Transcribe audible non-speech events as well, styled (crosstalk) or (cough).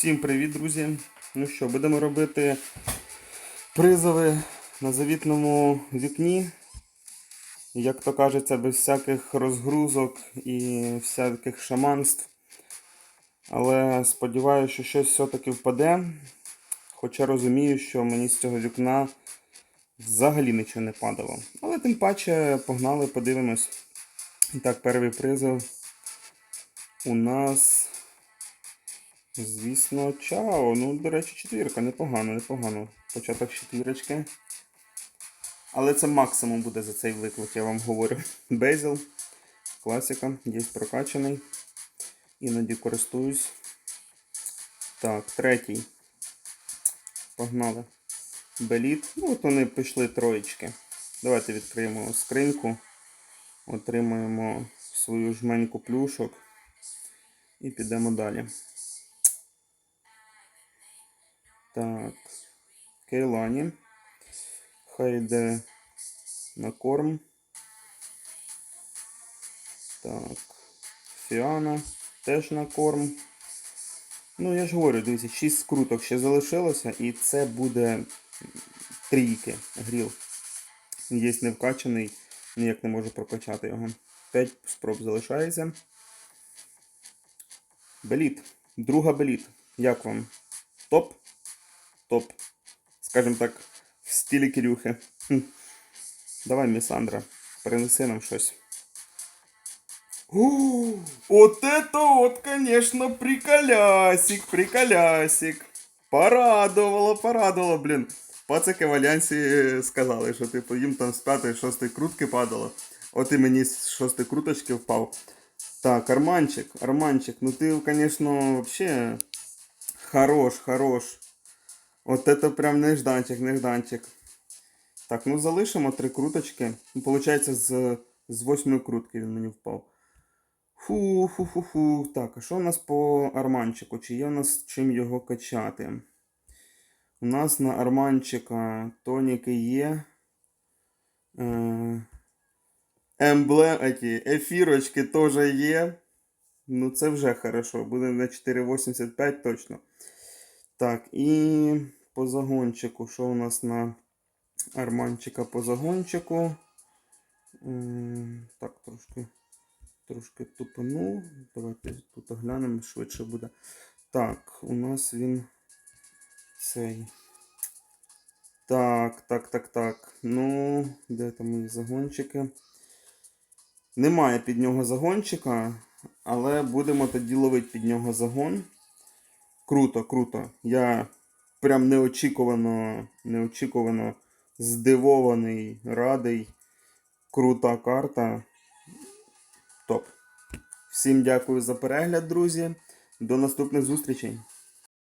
Всім привіт, друзі! Ну що, будемо робити призови на завітному вікні. Як то кажеться, без всяких розгрузок і всяких шаманств. Але сподіваюся, що щось все-таки впаде. Хоча розумію, що мені з цього вікна взагалі нічого не падало. Але тим паче погнали, подивимось. І так, перший призов у нас. Звісно, чао. Ну, до речі, четвірка, непогано, непогано. Початок четвірочки. Але це максимум буде за цей виклик, я вам говорю. (laughs) Безіл. Класика, є прокачаний. Іноді користуюсь. Так, третій. Погнали. Беліт. Ну, от вони пішли троєчки. Давайте відкриємо скриньку. Отримаємо свою жменьку плюшок. І підемо далі. Так. Кейлані. Хай йде на корм. Так. Фіана теж на корм. Ну, я ж говорю, дивіться, 6 скруток ще залишилося, і це буде трійки гріл. Є не вкачаний, ніяк не можу прокачати його. 5 спроб залишається. Беліт. Друга беліт. Як вам? Топ? Топ. Скажем так, в стилі Кирюхи. Хм. Давай, Місандра, принеси нам щось. У, вот это вот, конечно, приколясик, приколясик. Порадувало, порадувало, блін. Пацики в Альянсі сказали, що типу їм там з п'ятої, шостої крутки падало. От і мені з шостої круточки впав. Так, Арманчик, Арманчик, ну ты, конечно, вообще хорош, хорош. От это прям нежданчик, нежданчик. Так, ну залишимо три круточки. Ну, Получається, з, з восьмої крутки він мені впав. Фу, фу, фу, фу. Так, а що у нас по арманчику? Чи є у нас чим його качати? У нас на арманчика тоніки є. Е, Емблем, ефірочки теж є. Ну, це вже хорошо. Буде на 4,85 точно. Так, і по загончику. Що у нас на арманчика по загончику? Так, трошки, трошки тупанув. Давайте тут глянемо, швидше буде. Так, у нас він цей. Так, так, так, так. Ну, де там мої загончики? Немає під нього загончика, але будемо тоді ловити під нього загон. Круто, круто. Я прям неочікувано, неочікувано здивований, радий. Крута карта. Топ. Всім дякую за перегляд, друзі. До наступних зустрічей.